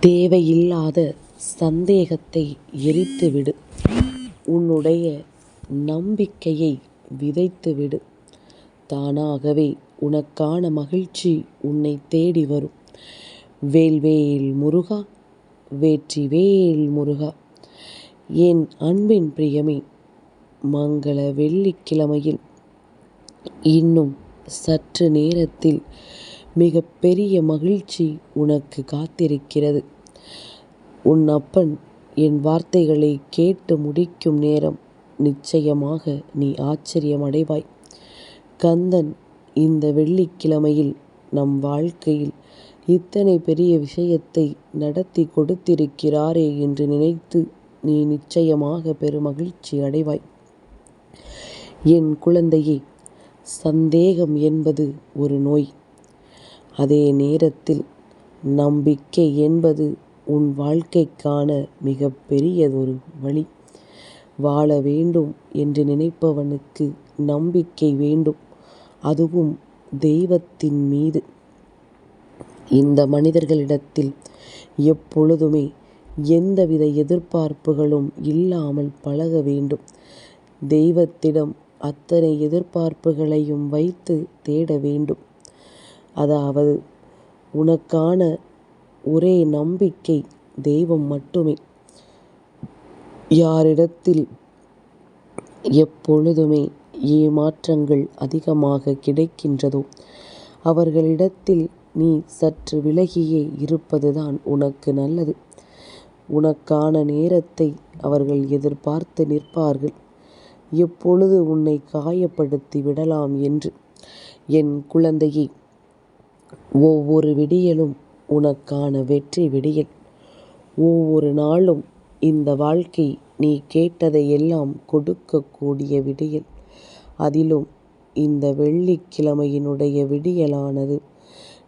தேவையில்லாத சந்தேகத்தை எரித்துவிடு. உன்னுடைய நம்பிக்கையை விதைத்துவிடு. தானாகவே உனக்கான மகிழ்ச்சி உன்னை தேடி வரும். வேல்வேல் முருகா வெற்றிவேல் முருகா என் அன்பின் பிரியமே மங்கள வெள்ளிக்கிழமையில் இன்னும் சற்று நேரத்தில் மிகப்பெரிய மகிழ்ச்சி உனக்கு காத்திருக்கிறது. உன் அப்பன் என் வார்த்தைகளை கேட்டு முடிக்கும் நேரம் நிச்சயமாக நீ ஆச்சரியமடைவாய். கந்தன் இந்த வெள்ளிக்கிழமையில் நம் வாழ்க்கையில் இத்தனை பெரிய விஷயத்தை நடத்தி கொடுத்திருக்கிறாரே என்று நினைத்து நீ நிச்சயமாக பெருமகிழ்ச்சி அடைவாய். என் குழந்தையே சந்தேகம் என்பது ஒரு நோய். அதே நேரத்தில் நம்பிக்கை என்பது உன் வாழ்க்கைக்கான மிகப்பெரியதொரு வழி. வாழ வேண்டும் என்று நினைப்பவனுக்கு நம்பிக்கை வேண்டும் அதுவும் தெய்வத்தின் மீது. இந்த மனிதர்களிடத்தில் எப்பொழுதுமே எந்தவித எதிர்பார்ப்புகளும் இல்லாமல் பழக வேண்டும். தெய்வத்திடம் அத்தனை எதிர்பார்ப்புகளையும் வைத்து தேட வேண்டும். அதாவது உனக்கான ஒரே நம்பிக்கை தெய்வம் மட்டுமே. யாரிடத்தில் எப்பொழுதுமே ஏமாற்றங்கள் அதிகமாக கிடைக்கின்றதோ அவர்களிடத்தில் நீ சற்று விலகியே இருப்பதுதான் உனக்கு நல்லது. உனக்கான நேரத்தை அவர்கள் எதிர்பார்த்து நிற்பார்கள். எப்பொழுது உன்னை காயப்படுத்தி விடலாம் என்று. என் குழந்தையை ஒவ்வொரு விடியலும் உனக்கான வெற்றி விடியல். ஒவ்வொரு நாளும் இந்த வாழ்க்கை நீ கேட்டதையெல்லாம் கொடுக்கக்கூடிய விடியல். அதிலும் இந்த வெள்ளிக்கிழமையினுடைய விடியலானது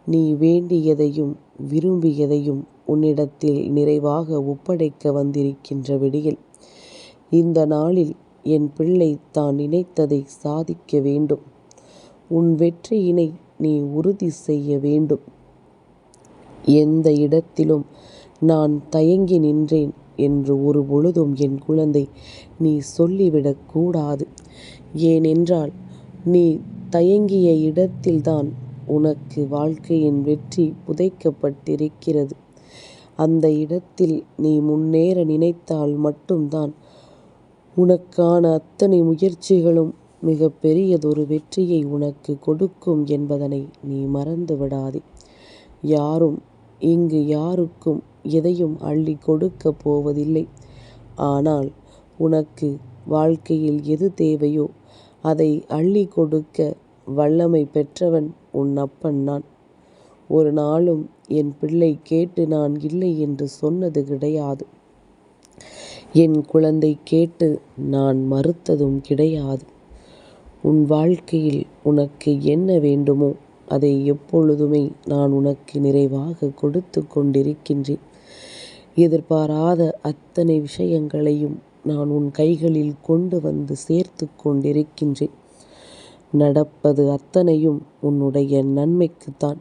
நீ வேண்டியதையும் விரும்பியதையும் உன்னிடத்தில் நிறைவாக ஒப்படைக்க வந்திருக்கின்ற விடியல். இந்த நாளில் என் பிள்ளை தான் நினைத்ததை சாதிக்க வேண்டும். உன் வெற்றியினை நீ உறுதி செய்ய வேண்டும். எந்த இடத்திலும் நான் தயங்கி நின்றேன் என்று ஒருபொழுதும் என் குழந்தை நீ சொல்லிவிடக் கூடாது. ஏனென்றால் நீ தயங்கிய இடத்தில்தான் உனக்கு வாழ்க்கையின் வெற்றி புதைக்கப்பட்டிருக்கிறது. அந்த இடத்தில் நீ முன்னேற நினைத்தால் மட்டும்தான் உனக்கான அத்தனை முயற்சிகளும் மிகப்பெரியதொரு வெற்றியை உனக்கு கொடுக்கும் என்பதனை நீ மறந்து விடாதே. யாரும் இங்கு யாருக்கும் எதையும் அள்ளிக் கொடுக்கப் போவதில்லை. ஆனால் உனக்கு வாழ்க்கையில் எது தேவையோ அதை அள்ளிக் கொடுக்க வல்லமை பெற்றவன் உன் அப்பன் நான். ஒரு நாளும் என் பிள்ளை கேட்டு நான் இல்லை என்று சொன்னது கிடையாது. என் குழந்தை கேட்டு நான் மறுத்ததும் கிடையாது. உன் வாழ்க்கையில் உனக்கு என்ன வேண்டுமோ அதை எப்பொழுதுமே நான் உனக்கு நிறைவாக கொடுத்து கொண்டிருக்கின்றேன். எதிர்பாராத அத்தனை விஷயங்களையும் நான் உன் கைகளில் கொண்டு வந்து சேர்த்து கொண்டிருக்கின்றேன். நடப்பது அத்தனையும் உன்னுடைய நன்மைக்குத்தான்.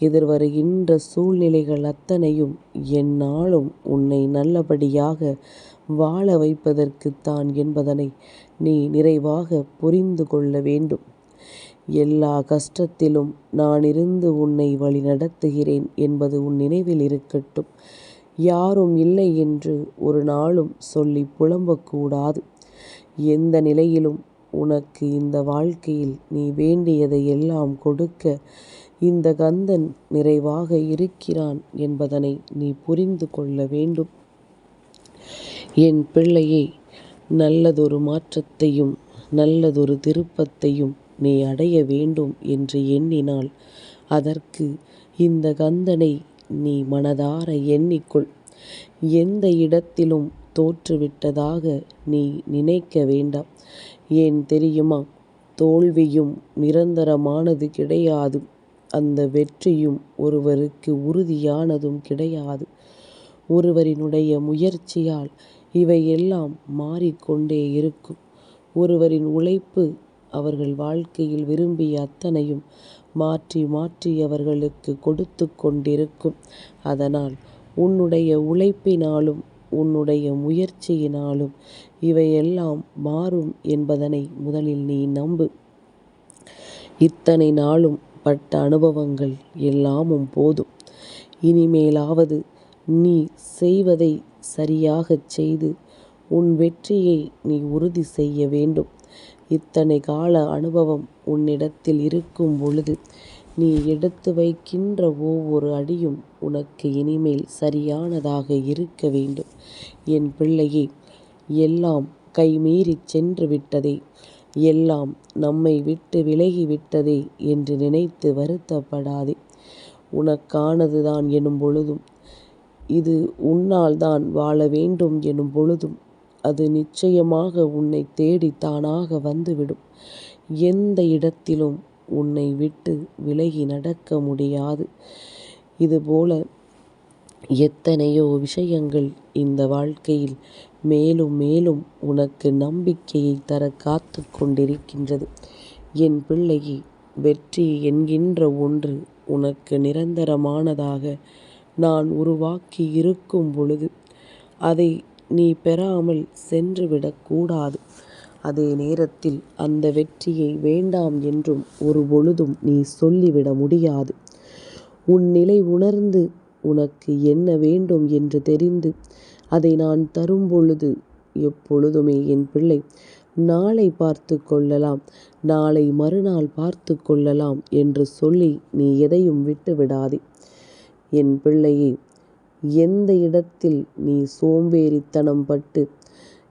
எதிர்வருகின்ற சூழ்நிலைகள் அத்தனையும் எந்நாளும் உன்னை நல்லபடியாக வாழ வைப்பதற்குத்தான் என்பதனை நீ நிறைவாக புரிந்து கொள்ள வேண்டும். எல்லா கஷ்டத்திலும் நான் இருந்து உன்னை வழிநடத்துகிறேன் என்பது உன் நினைவில் இருக்கட்டும். யாரும் இல்லை என்று ஒரு நாளும் சொல்லி புலம்பக்கூடாது எந்த நிலையிலும் உனக்கு இந்த வாழ்க்கையில் நீ வேண்டியதை எல்லாம் கொடுக்க இந்த கந்தன் நிறைவாக இருக்கிறான் என்பதனை நீ புரிந்து கொள்ள வேண்டும். என் பிள்ளையே நல்லதொரு மாற்றத்தையும் நல்லதொரு திருப்பத்தையும் நீ அடைய வேண்டும் என்று எண்ணினால் அதற்கு இந்த கந்தனை நீ மனதார எண்ணிக்கொள். எந்த இடத்திலும் தோற்றுவிட்டதாக நீ நினைக்க வேண்டாம். ஏன் தெரியுமா? தோல்வியும் நிரந்தரமானது கிடையாது. அந்த வெற்றியும் ஒருவருக்கு உறுதியானதும் கிடையாது. ஒருவரினுடைய முயற்சியால் இவையெல்லாம் மாறிக்கொண்டே இருக்கும். ஒருவரின் உழைப்பு அவர்கள் வாழ்க்கையில் விரும்பிய அத்தனையும் மாற்றி மாற்றி அவர்களுக்கு கொடுத்துக் கொண்டிருக்கும். அதனால் உன்னுடைய உழைப்பினாலும் உன்னுடைய முயற்சியினாலும் இவையெல்லாம் மாறும் என்பதனை முதலில் நீ நம்பு இத்தனை நாளும் பட்ட அனுபவங்கள் எல்லாமும் போதும் இனிமேலாவது நீ செய்வதை சரியாகச் செய்து உன் வெற்றியை நீ உறுதி செய்ய வேண்டும். இத்தனை கால அனுபவம் உன்னிடத்தில் இருக்கும் பொழுது நீ எடுத்து வைக்கின்ற ஒவ்வொரு அடியும் உனக்கு இனிமேல் சரியானதாக இருக்க வேண்டும். என் பிள்ளையே எல்லாம் கைமீறிச் சென்று விட்டதே எல்லாம் நம்மை விட்டு விலகி விட்டதே என்று நினைத்து வருத்தப்படாதே. உனக்கானதுதான் எனும் பொழுதும் இது உன்னால் தான் வாழ வேண்டும் எனும் பொழுதும் அது நிச்சயமாக உன்னை தேடி தானாக வந்துவிடும். எந்த இடத்திலும் உன்னை விட்டு விலகி நடக்க முடியாது. இதுபோல எத்தனையோ விஷயங்கள் இந்த வாழ்க்கையில் மேலும் மேலும் உனக்கு நம்பிக்கையை தர காத்து கொண்டிருக்கின்றது. என் பிள்ளையே வெற்றி என்கின்ற ஒன்று உனக்கு நிரந்தரமானதாக நான் உருவாக்கி இருக்கும் பொழுது அதை நீ பெறாமல் சென்றுவிடக்கூடாது அதே நேரத்தில் அந்த வெற்றியை வேண்டாம் என்றும் ஒரு பொழுதும் நீ சொல்லிவிட முடியாது. உன் நிலை உணர்ந்து உனக்கு என்ன வேண்டும் என்று தெரிந்து அதை நான் தரும் பொழுது எப்பொழுதுமே என் பிள்ளை நாளை பார்த்து கொள்ளலாம் நாளை மறுநாள் பார்த்து கொள்ளலாம் என்று சொல்லி நீ எதையும் விட்டு விடாதே என் பிள்ளையே எந்த இடத்தில் நீ சோம்பேறித்தனம் பட்டு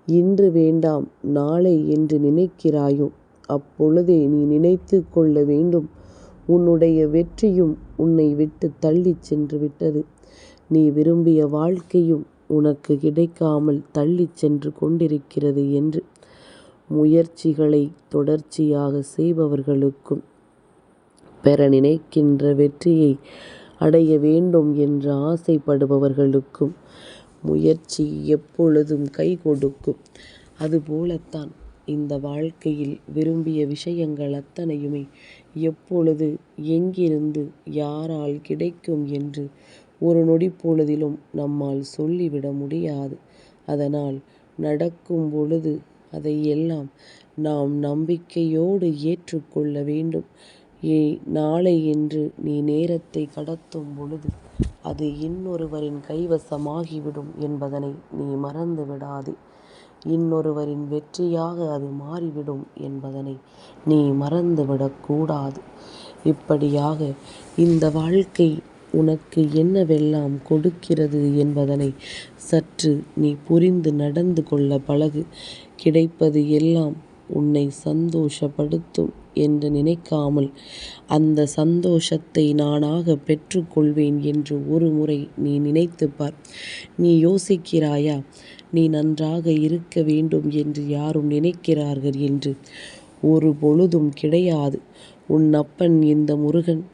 இன்று வேண்டாம் நாளை என்று நினைக்கிறாயோ அப்பொழுதே நீ நினைத்து கொள்ள வேண்டும். உன்னுடைய வெற்றியும் உன்னை விட்டு தள்ளிச் சென்று விட்டது. நீ விரும்பிய வாழ்க்கையும் உனக்கு கிடைக்காமல் தள்ளிச் சென்று கொண்டிருக்கிறது என்று முயற்சிகளை தொடர்ச்சியாக செய்பவர்களுக்கும் பெற நினைக்கின்ற வெற்றியை அடைய வேண்டும் என்று ஆசைப்படுபவர்களுக்கும் முயற்சி எப்பொழுதும் கை கொடுக்கும். அதுபோலத்தான் இந்த வாழ்க்கையில் விரும்பிய விஷயங்கள் அத்தனையுமே எப்பொழுது எங்கிருந்து யாரால் கிடைக்கும் என்று ஒரு நொடி பொழுதிலும் நம்மால் சொல்லிவிட முடியாது. அதனால் நடக்கும் பொழுது அதையெல்லாம் நாம் நம்பிக்கையோடு ஏற்றுக்கொள்ள வேண்டும். ஏ நாளை என்று நீ நேரத்தை கடத்தும் பொழுது அது இன்னொருவரின் கைவசமாகிவிடும் என்பதனை நீ மறந்து விடாதே. இன்னொருவரின் வெற்றியாக அது மாறிவிடும் என்பதனை நீ மறந்துவிடக்கூடாது இப்படியாக இந்த வாழ்க்கை உனக்கு என்னவெல்லாம் கொடுக்கிறது என்பதனை சற்று நீ புரிந்து நடந்து கொள்ள பழகு. கிடைப்பது எல்லாம் உன்னை சந்தோஷப்படுத்தும். என்று நினைக்காமல் அந்த சந்தோஷத்தை நானாக பெற்றுக்கொள்வேன் என்று ஒரு முறை நீ நினைத்து பார். நீ யோசிக்கிறாயா? நீ நன்றாக இருக்க வேண்டும் என்று யாரும் நினைக்கிறார்கள் என்று. ஒரு பொழுதும் கிடையாது. உன் அப்பன் இந்த முருகன்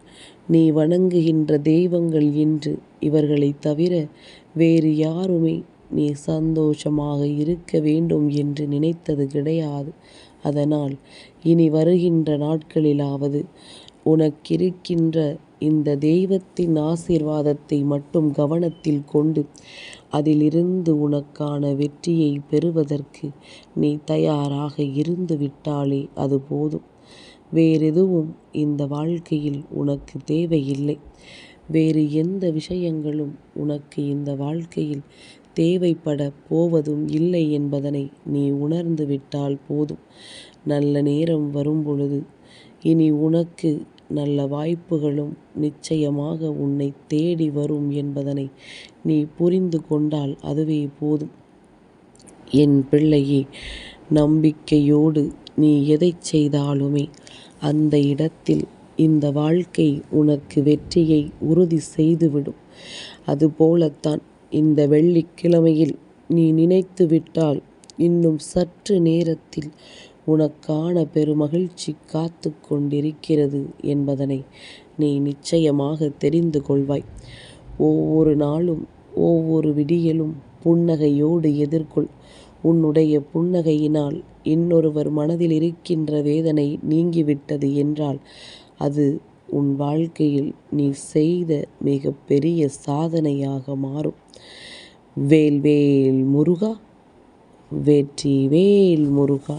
நீ வணங்குகின்ற தெய்வங்கள் என்று இவர்களைத் தவிர வேறு யாருமே நீ சந்தோஷமாக இருக்க வேண்டும் என்று நினைத்தது கிடையாது. அதனால் இனி வருகின்ற நாட்களிலாவது உனக்கிருக்கின்ற இந்த தெய்வத்தின் ஆசீர்வாதத்தை மட்டும் கவனத்தில் கொண்டு அதிலிருந்து உனக்கான வெற்றியை பெறுவதற்கு நீ தயாராக இருந்து விட்டாலே அது போதும். வேறெதுவும் இந்த வாழ்க்கையில் உனக்கு தேவையில்லை. வேறு எந்த விஷயங்களும் உனக்கு இந்த வாழ்க்கையில் தேவைப்பட போவதும் இல்லை என்பதனை நீ உணர்ந்து விட்டால் போதும். நல்ல நேரம் வரும் பொழுது இனி உனக்கு நல்ல வாய்ப்புகளும் நிச்சயமாக உன்னை தேடி வரும் என்பதனை நீ புரிந்து கொண்டால் அதுவே போதும். என் பிள்ளையே நம்பிக்கையோடு நீ எதைச் செய்தாலுமே அந்த இடத்தில் இந்த வாழ்க்கை உனக்கு வெற்றியை உறுதி செய்துவிடும். அதுபோலத்தான் இந்த வெள்ளிக்கிழமையில் நீ நினைத்து விட்டால் இன்னும் சற்று நேரத்தில் உனக்கான பெருமகிழ்ச்சி காத்து கொண்டிருக்கிறது என்பதனை நீ நிச்சயமாக தெரிந்து கொள்வாய். ஒவ்வொரு நாளும் ஒவ்வொரு விடியலும் புன்னகையோடு எதிர்கொள். உன்னுடைய புன்னகையினால் இன்னொருவர் மனதில் இருக்கின்ற வேதனை நீங்கிவிட்டது என்றால் அது உன் வாழ்க்கையில் நீ செய்த மிக பெரிய சாதனையாக மாறும். வேல் வேல் முருகா வெற்றி வேல் முருகா.